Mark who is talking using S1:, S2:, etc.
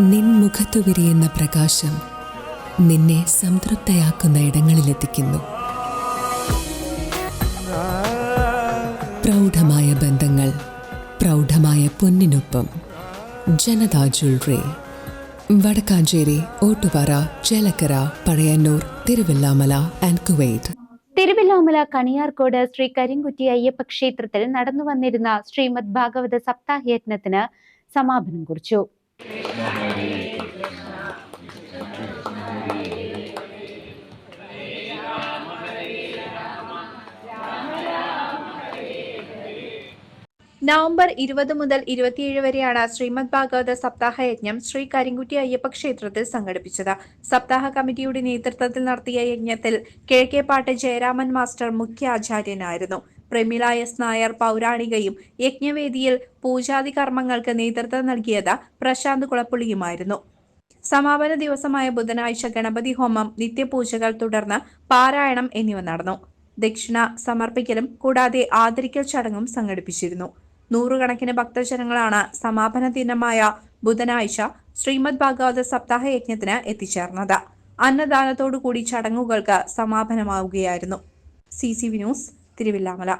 S1: നിൻ മുഖത്തു വിരിയുന്ന പ്രകാശം നിന്നെ സംതൃപ്തയാക്കുന്ന ഇടങ്ങളിലെത്തിക്കുന്നു. പ്രൗഢമായ ബന്ധങ്ങൾ പ്രൗഢമായ പൊന്നിനൊപ്പം. Janatha jewellery Vadakkanchery Ottupara Chelakkara Pazhayannur Thiruvilwamala and Kuwait.
S2: Thiruvilwamala Kaniyarkode Sree Karinkutty Ayyappa ക്ഷേത്രത്തിൽ നടന്നു വന്നിരുന്ന ശ്രീമദ് ഭാഗവത സപ്താഹയജ്ഞത്തിന് സമാപനം കുറിച്ചു.
S3: നവംബർ ഇരുപത് മുതൽ ഇരുപത്തിയേഴ് വരെയാണ് ശ്രീമദ് ഭാഗവത സപ്താഹ യജ്ഞം ശ്രീ കരിങ്കുറ്റി അയ്യപ്പ ക്ഷേത്രത്തിൽ സംഘടിപ്പിച്ചത്. സപ്താഹ കമ്മിറ്റിയുടെ നേതൃത്വത്തിൽ നടത്തിയ യജ്ഞത്തിൽ കിഴക്കേപ്പാട്ട് ജയരാമൻ മാസ്റ്റർ മുഖ്യ ആചാര്യനായിരുന്നു പ്രമിള എസ് നായർ പൗരാണികയും യജ്ഞവേദിയിൽ പൂജാതി കർമ്മങ്ങൾക്ക് നേതൃത്വം നൽകിയത് പ്രശാന്ത് കുളപ്പുള്ളിയുമായിരുന്നു. സമാപന ദിവസമായ ബുധനാഴ്ച ഗണപതി ഹോമം നിത്യപൂജകൾ തുടർന്ന് പാരായണം എന്നിവ നടന്നു. ദക്ഷിണ സമർപ്പിക്കലും കൂടാതെ ആദരിക്കൽ ചടങ്ങും സംഘടിപ്പിച്ചിരുന്നു. നൂറുകണക്കിന് ഭക്തജനങ്ങളാണ് സമാപന ദിനമായ ബുധനാഴ്ച ശ്രീമദ് ഭാഗവത സപ്താഹ യജ്ഞത്തിന് എത്തിച്ചേർന്നത്. അന്നദാനത്തോടുകൂടി ചടങ്ങുകൾക്ക് സമാപനമാവുകയായിരുന്നു. C C V news Thiruvilwamala